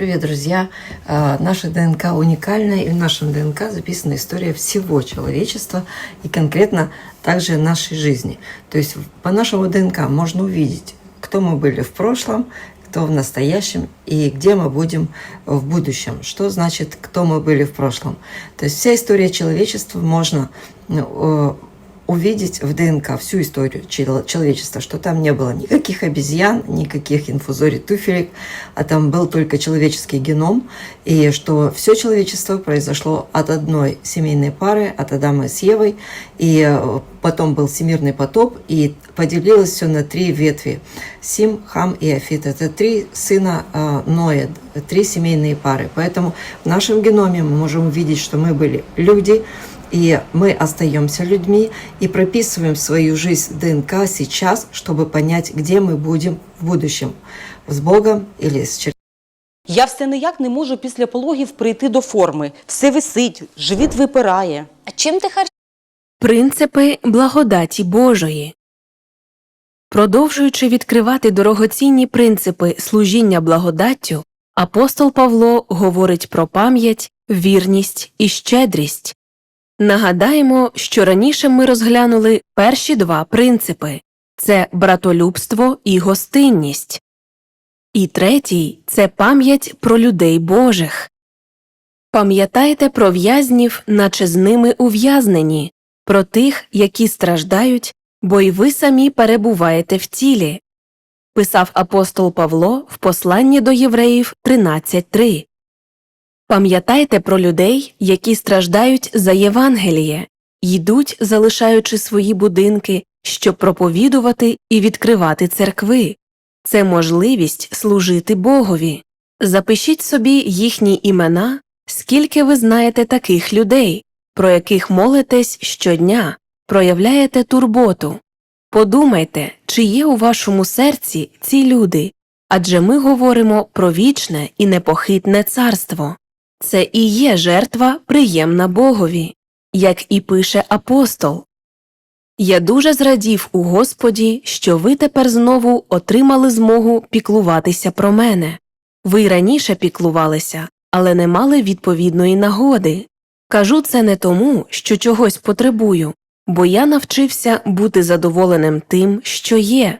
Привет, друзья! А, Наша ДНК уникальна, и в нашем ДНК записана история всего человечества и конкретно также нашей жизни. То есть по нашему ДНК можно увидеть, кто мы были в прошлом, кто в настоящем и где мы будем в будущем. Что значит, кто мы были в прошлом? То есть вся история человечества можно ну, э, увидеть в ДНК всю историю чел- человечества, что там не было никаких обезьян, никаких инфузорий туфелек, а там был только человеческий геном, и что все человечество произошло от одной семейной пары, от Адама с Евой, и э, потом был всемирный потоп, и поделилось все на три ветви. Сим, Хам и Афит. Это три сына э, Ноя, три семейные пары. Поэтому в нашем геноме мы можем увидеть, что мы были люди, и мы остаемся людьми и прописываем свою жизнь ДНК сейчас, чтобы понять, где мы будем в будущем. С Богом или с чер- Я все ніяк не можу після пологів прийти до форми. Все висить, живіт випирає. А чим ти харчуєшся? Принципи благодаті Божої. Продовжуючи відкривати дорогоцінні принципи служіння благодаттю, апостол Павло говорить про пам'ять, вірність і щедрість. Нагадаємо, що раніше ми розглянули перші два принципи це братолюбство і гостинність. І третій це пам'ять про людей Божих. Пам'ятайте про в'язнів, наче з ними ув'язнені, про тих, які страждають, бо й ви самі перебуваєте в тілі. Писав апостол Павло в посланні до євреїв 13.3. Пам'ятайте про людей, які страждають за Євангеліє, йдуть, залишаючи свої будинки, щоб проповідувати і відкривати церкви. Це можливість служити Богові. Запишіть собі їхні імена, скільки ви знаєте таких людей, про яких молитесь щодня, проявляєте турботу. Подумайте, чи є у вашому серці ці люди, адже ми говоримо про вічне і непохитне царство. Це і є жертва приємна Богові, як і пише апостол. Я дуже зрадів у Господі, що ви тепер знову отримали змогу піклуватися про мене. Ви раніше піклувалися, але не мали відповідної нагоди. Кажу це не тому, що чогось потребую, бо я навчився бути задоволеним тим, що є.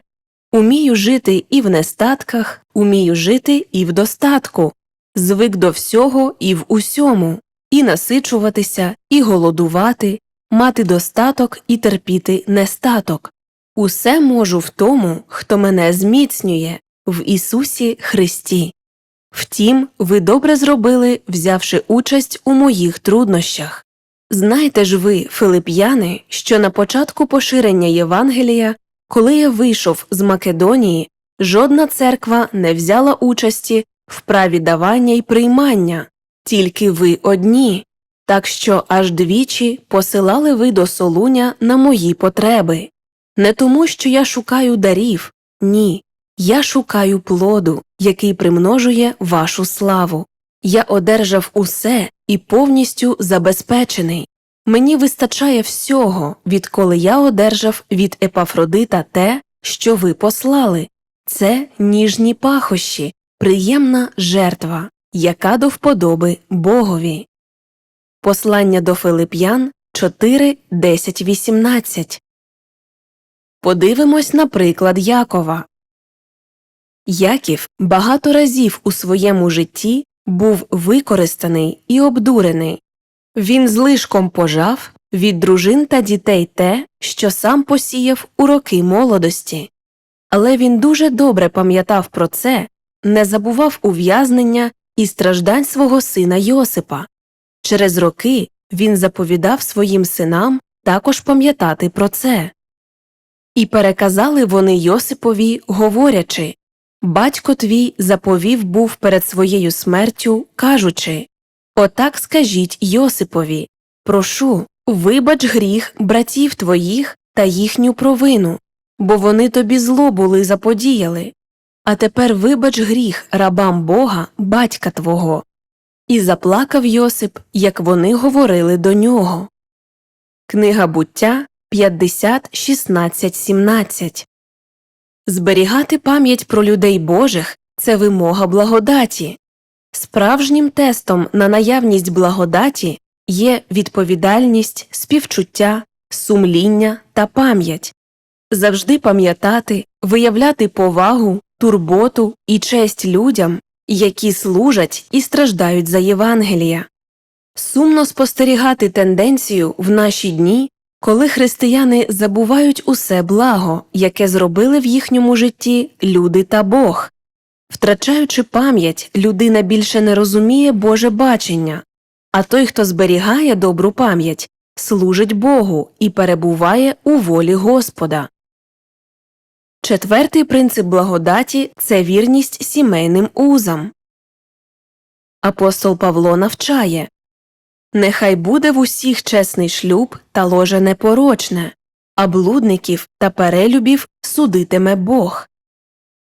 Умію жити і в нестатках, умію жити і в достатку, звик до всього і в усьому, і насичуватися, і голодувати, мати достаток і терпіти нестаток. Усе можу в тому, хто мене зміцнює, в Ісусі Христі. Втім, ви добре зробили, взявши участь у моїх труднощах. Знайте ж ви, филип'яни, що на початку поширення Євангелія, коли я вийшов з Македонії, жодна церква не взяла участі в праві давання й приймання, тільки ви одні, так що аж двічі посилали ви до Солуня на мої потреби. Не тому, що я шукаю дарів, ні, я шукаю плоду, який примножує вашу славу. Я одержав усе і повністю забезпечений. Мені вистачає всього, відколи я одержав від Епафродита те, що ви послали. Це ніжні пахощі, приємна жертва, яка до вподоби Богові. Послання до Филип'ян 4, 10, 18 Подивимось на приклад Якова. Яків багато разів у своєму житті був використаний і обдурений. Він злишком пожав від дружин та дітей те, що сам посіяв у роки молодості. Але він дуже добре пам'ятав про це, не забував ув'язнення і страждань свого сина Йосипа. Через роки він заповідав своїм синам також пам'ятати про це. І переказали вони Йосипові, говорячи Батько твій заповів був перед своєю смертю, кажучи Отак скажіть Йосипові Прошу, вибач гріх братів твоїх та їхню провину, бо вони тобі зло були заподіяли. А тепер вибач гріх рабам Бога, батька твого. І заплакав Йосип, як вони говорили до нього. Книга буття 50, 16, 17 Зберігати пам'ять про людей Божих це вимога благодаті. Справжнім тестом на наявність благодаті є відповідальність, співчуття, сумління та пам'ять. Завжди пам'ятати, виявляти повагу, турботу і честь людям, які служать і страждають за Євангелія. Сумно спостерігати тенденцію в наші дні, коли християни забувають усе благо, яке зробили в їхньому житті люди та Бог. Втрачаючи пам'ять, людина більше не розуміє Боже бачення, а той, хто зберігає добру пам'ять, служить Богу і перебуває у волі Господа. Четвертий принцип благодаті це вірність сімейним узам. Апостол Павло навчає Нехай буде в усіх чесний шлюб та ложе непорочне, а блудників та перелюбів судитиме Бог.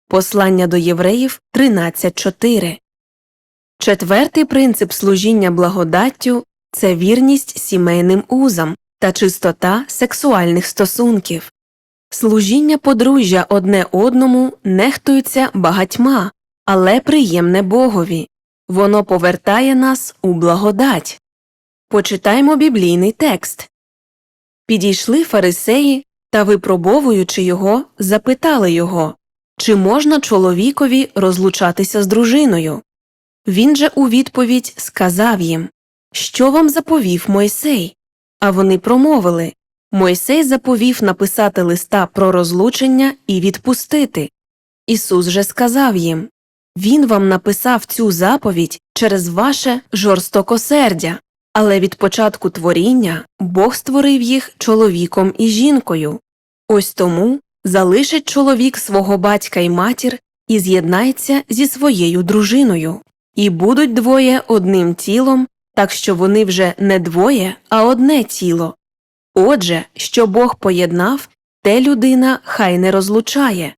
Послання до євреїв 13.4 Четвертий принцип служіння благодаттю це вірність сімейним узам та чистота сексуальних стосунків. Служіння подружжя одне одному нехтується багатьма, але приємне Богові. Воно повертає нас у благодать. Почитаймо біблійний текст. Підійшли фарисеї та, випробовуючи його, запитали його, чи можна чоловікові розлучатися з дружиною. Він же у відповідь сказав їм Що вам заповів Мойсей? А вони промовили Мойсей заповів написати листа про розлучення і відпустити. Ісус же сказав їм Він вам написав цю заповідь через ваше жорстокосердя, але від початку творіння Бог створив їх чоловіком і жінкою. Ось тому залишить чоловік свого батька й матір і з'єднається зі своєю дружиною, і будуть двоє одним тілом, так що вони вже не двоє, а одне тіло. Отже, що Бог поєднав, те людина хай не розлучає.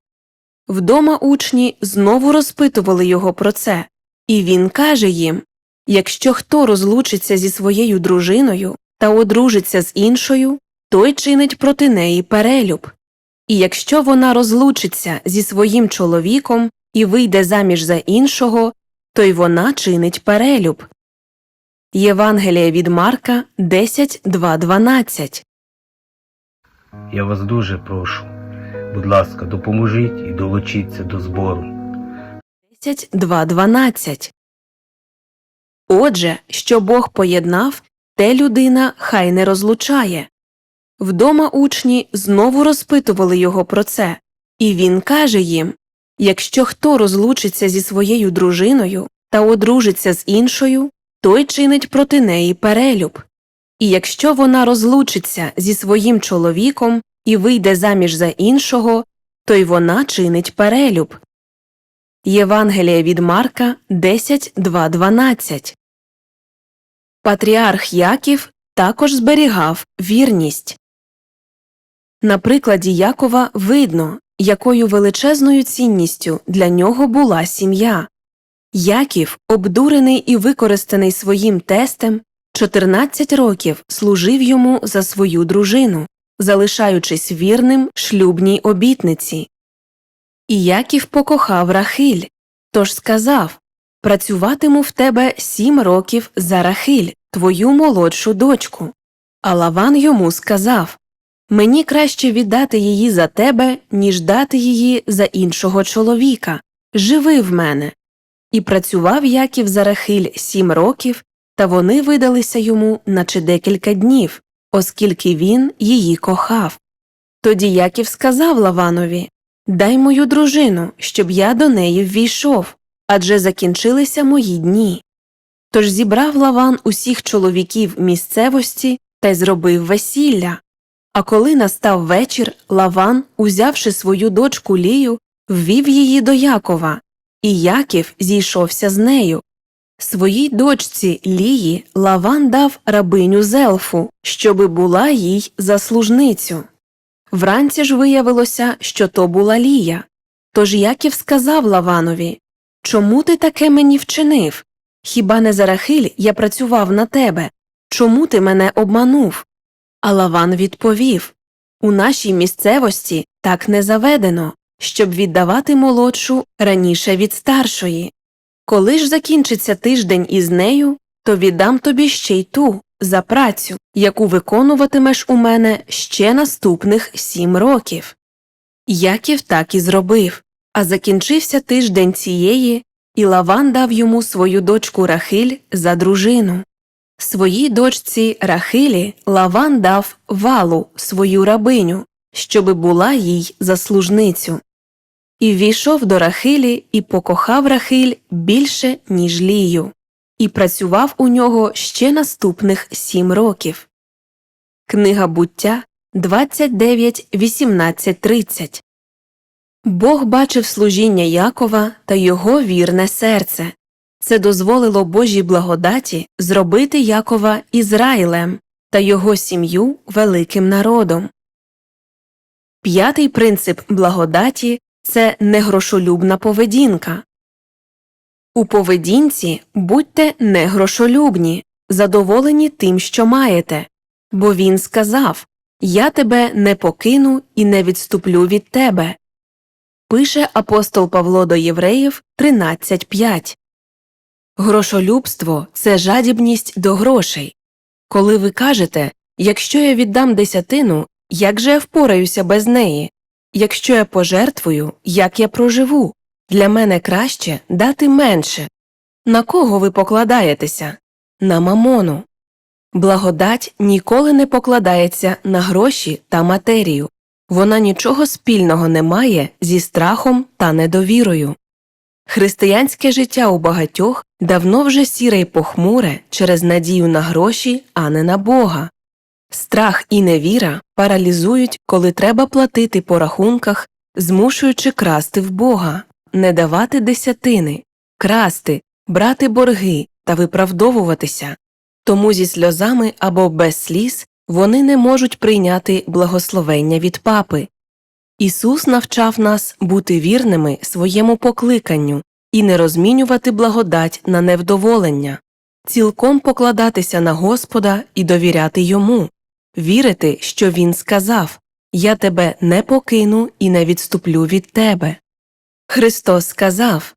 Вдома учні знову розпитували його про це, і він каже їм Якщо хто розлучиться зі своєю дружиною та одружиться з іншою, той чинить проти неї перелюб. І якщо вона розлучиться зі своїм чоловіком і вийде заміж за іншого, то й вона чинить перелюб. Євангелія від Марка 10.2.12 Я вас дуже прошу. Будь ласка, допоможіть і долучіться до збору. 10.2.12 Отже, що Бог поєднав, те людина хай не розлучає. Вдома учні знову розпитували його про це, і він каже їм Якщо хто розлучиться зі своєю дружиною та одружиться з іншою, той чинить проти неї перелюб. І якщо вона розлучиться зі своїм чоловіком і вийде заміж за іншого, то й вона чинить перелюб. Євангелія від Марка 10.2.12 Патріарх Яків також зберігав вірність. На прикладі Якова видно, якою величезною цінністю для нього була сім'я. Яків, обдурений і використаний своїм тестем, 14 років служив йому за свою дружину, залишаючись вірним шлюбній обітниці. І Яків покохав Рахиль, тож сказав Працюватиму в тебе сім років за Рахиль, твою молодшу дочку. А Лаван йому сказав Мені краще віддати її за тебе, ніж дати її за іншого чоловіка. Живи в мене. І працював Яків за Рахиль сім років, та вони видалися йому наче декілька днів, оскільки він її кохав. Тоді Яків сказав Лаванові Дай мою дружину, щоб я до неї ввійшов, адже закінчилися мої дні. Тож зібрав Лаван усіх чоловіків місцевості та й зробив весілля. А коли настав вечір, Лаван, узявши свою дочку Лію, ввів її до Якова, і Яків зійшовся з нею. Своїй дочці Лії Лаван дав рабиню Зелфу, щоби була їй за служницю. Вранці ж виявилося, що то була Лія. Тож Яків сказав Лаванові Чому ти таке мені вчинив? Хіба не за Рахиль я працював на тебе? Чому ти мене обманув? А Лаван відповів У нашій місцевості так не заведено, щоб віддавати молодшу раніше від старшої. Коли ж закінчиться тиждень із нею, то віддам тобі ще й ту за працю, яку виконуватимеш у мене ще наступних сім років. Яків так і зробив, а закінчився тиждень цієї, і Лаван дав йому свою дочку Рахиль за дружину. Своїй дочці Рахилі Лаван дав валу свою рабиню, щоби була їй за служницю. І ввійшов до Рахилі і покохав Рахиль більше, ніж Лію, і працював у нього ще наступних сім років. Книга буття 29, 18, 30 Бог бачив служіння Якова та його вірне серце. Це дозволило Божій благодаті зробити Якова Ізраїлем та його сім'ю великим народом. П'ятий принцип благодаті це негрошолюбна поведінка. У поведінці будьте негрошолюбні, задоволені тим, що маєте, бо він сказав Я тебе не покину і не відступлю від тебе. Пише апостол Павло до Євреїв 13.5. Грошолюбство це жадібність до грошей. Коли ви кажете Якщо я віддам десятину, як же я впораюся без неї? Якщо я пожертвую, як я проживу? Для мене краще дати менше. На кого ви покладаєтеся? На мамону. Благодать ніколи не покладається на гроші та матерію. Вона нічого спільного не має зі страхом та недовірою. Християнське життя у багатьох давно вже сіре й похмуре через надію на гроші, а не на Бога. Страх і невіра паралізують, коли треба платити по рахунках, змушуючи красти в Бога, не давати десятини, красти, брати борги та виправдовуватися. Тому зі сльозами або без сліз вони не можуть прийняти благословення від папи. Ісус навчав нас бути вірними своєму покликанню і не розмінювати благодать на невдоволення, цілком покладатися на Господа і довіряти йому, вірити, що Він сказав Я тебе не покину і не відступлю від тебе. Христос сказав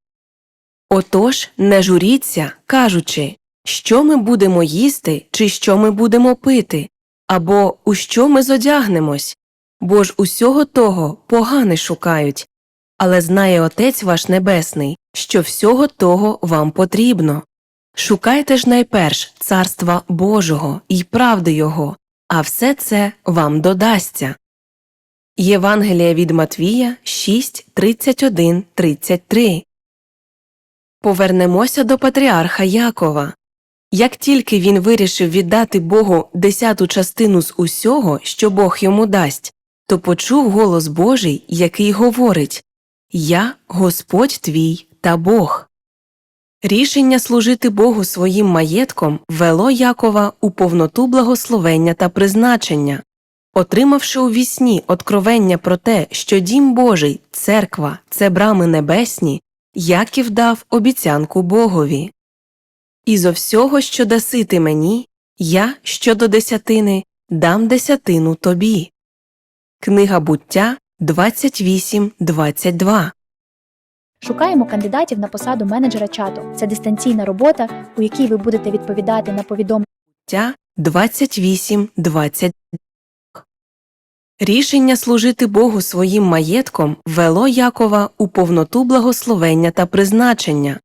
Отож, не журіться, кажучи, що ми будемо їсти чи що ми будемо пити, або у що ми зодягнемось, бо ж усього того погане шукають. Але знає Отець ваш Небесний, що всього того вам потрібно. Шукайте ж найперш царства Божого і правди Його, а все це вам додасться. Євангелія від Матвія 6, 31, 33 Повернемося до патріарха Якова. Як тільки він вирішив віддати Богу десяту частину з усього, що Бог йому дасть, то почув голос Божий, який говорить Я Господь твій та Бог. Рішення служити Богу своїм маєтком вело Якова у повноту благословення та призначення. Отримавши у вісні откровення про те, що дім Божий, церква це брами небесні, Яків дав обіцянку Богові. І зо всього, що даси ти мені, я щодо десятини дам десятину тобі. Книга буття 28.22 Шукаємо кандидатів на посаду менеджера чату. Це дистанційна робота, у якій ви будете відповідати на повідомлення. Буття 28.20 Рішення служити Богу своїм маєтком вело Якова у повноту благословення та призначення.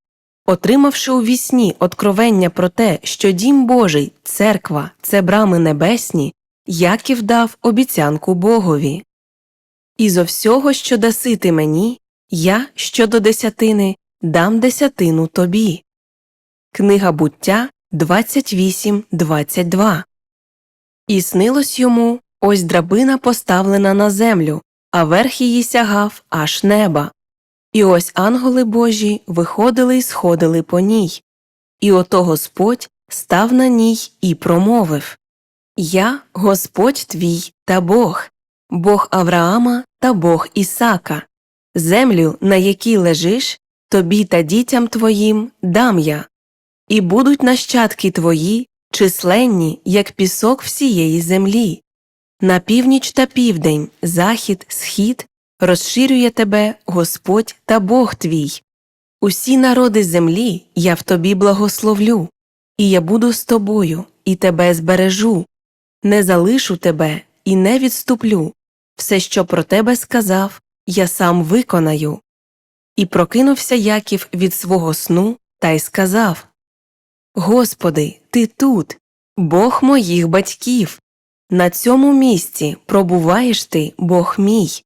Отримавши у вісні откровення про те, що дім Божий, церква це брами небесні, Яків дав обіцянку Богові. І зо всього, що даси ти мені, я щодо десятини дам десятину тобі. Книга буття 28.22 І снилось йому ось драбина поставлена на землю, а верх її сягав аж неба. І ось ангели Божі виходили й сходили по ній. І ото Господь став на ній і промовив Я Господь твій та Бог, Бог Авраама та Бог Ісака. Землю, на якій лежиш, тобі та дітям твоїм дам я, і будуть нащадки твої численні, як пісок всієї землі. На північ та південь, захід, схід розширює тебе Господь та Бог твій. Усі народи землі я в тобі благословлю, і я буду з тобою, і тебе збережу, не залишу тебе і не відступлю. Все, що про тебе сказав, я сам виконаю. І прокинувся Яків від свого сну та й сказав Господи, ти тут, Бог моїх батьків. На цьому місці пробуваєш ти, Бог мій.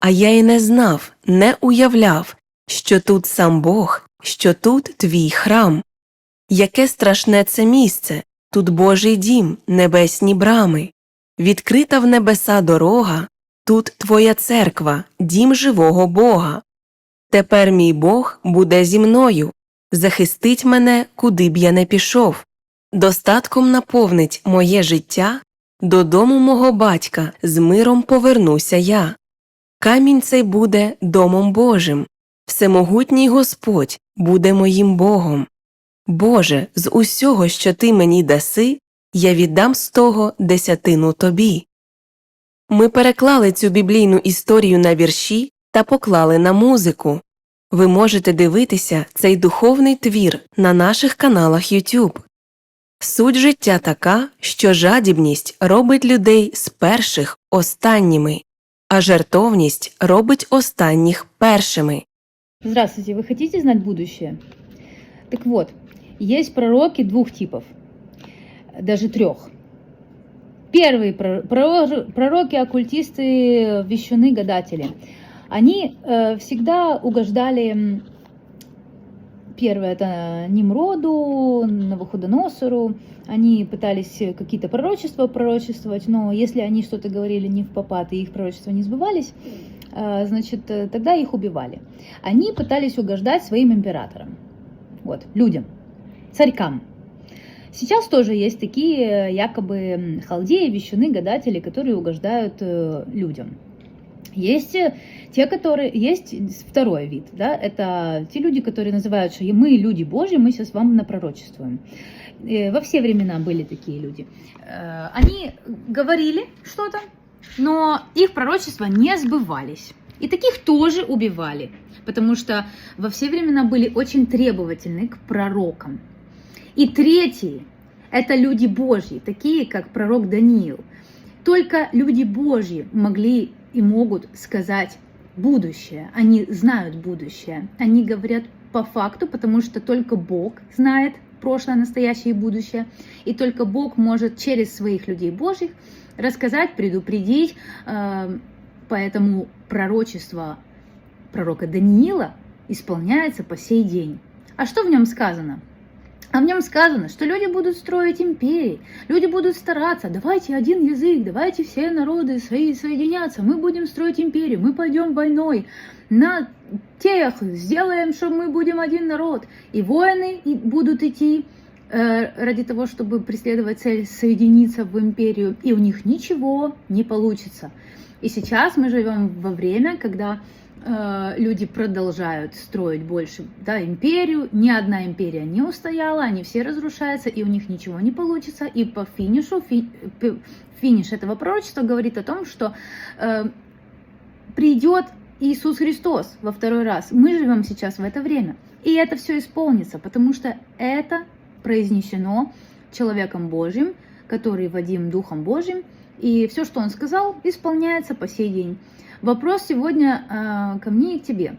А я й не знав, не уявляв, що тут сам Бог, що тут твій храм. Яке страшне це місце, тут Божий дім, небесні брами, відкрита в небеса дорога, тут твоя церква, дім живого Бога. Тепер мій Бог буде зі мною, захистить мене, куди б я не пішов, достатком наповнить моє життя, додому мого батька з миром повернуся я. Камінь цей буде домом Божим, всемогутній Господь буде моїм Богом. Боже, з усього, що ти мені даси, я віддам з того десятину тобі. Ми переклали цю біблійну історію на вірші та поклали на музику. Ви можете дивитися цей духовний твір на наших каналах YouTube. Суть життя така, що жадібність робить людей з перших останніми, а жертовність робить останніх першими. Здравствуйте, вы хотите знать будущее? Так вот, есть пророки двух типов, даже трех. Первые про- про- пророки, оккультисты, вещуны, гадатели. Они э, всегда угождали, первое, это Nimроду, Навуходоносору. Они пытались какие-то пророчества пророчествовать, но если они что-то говорили не в попад и их пророчества не сбывались, э, значит, э, тогда их убивали. Они пытались угождать своим императорам, вот, людям, царькам. Сейчас тоже есть такие э, якобы халдеи, вещуны, гадатели, которые угождают э, людям. Есть э, те, которые... Есть второй вид, да, это те люди, которые называют, что мы люди Божьи, мы сейчас вам напророчествуем. Во все времена были такие люди. Они говорили что-то, но их пророчества не сбывались. И таких тоже убивали, потому что во все времена были очень требовательны к пророкам. И третьи – это люди Божьи, такие как пророк Даниил. Только люди Божьи могли и могут сказать будущее. Они знают будущее. Они говорят по факту, потому что только Бог знает прошлое, настоящее и будущее. И только Бог может через своих людей Божьих рассказать, предупредить. Э, Поэтому пророчество пророка Даниила исполняется по сей день. А что в нем сказано? А в нем сказано, что люди будут строить империи, люди будут стараться, давайте один язык, давайте все народы свои соединяться, мы будем строить империю, мы пойдем войной на тех, сделаем, что мы будем один народ. И воины будут идти э, ради того, чтобы преследовать цель соединиться в империю, и у них ничего не получится. И сейчас мы живем во время, когда люди продолжают строить больше да, империю. Ни одна империя не устояла, они все разрушаются, и у них ничего не получится. И по финишу, фи- финиш этого пророчества говорит о том, что э, придет Иисус Христос во второй раз. Мы живем сейчас в это время. И это все исполнится, потому что это произнесено человеком Божьим, который Вадим Духом Божьим, и все, что он сказал, исполняется по сей день. Вопрос сегодня э, ко мне и к тебе.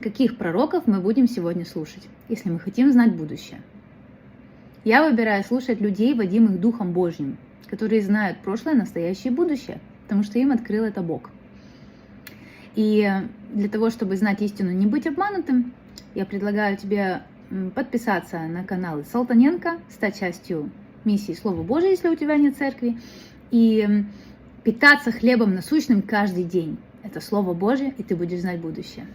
Каких пророков мы будем сегодня слушать, если мы хотим знать будущее? Я выбираю слушать людей, водимых Духом Божьим, которые знают прошлое, настоящее и будущее, потому что им открыл это Бог. И для того, чтобы знать истину, не быть обманутым, я предлагаю тебе подписаться на каналы Салтаненко, стать частью миссии Слова Божие, если у тебя нет церкви, и питаться хлебом насущным каждый день. Это Слово Божье, и ты будешь знать будущее.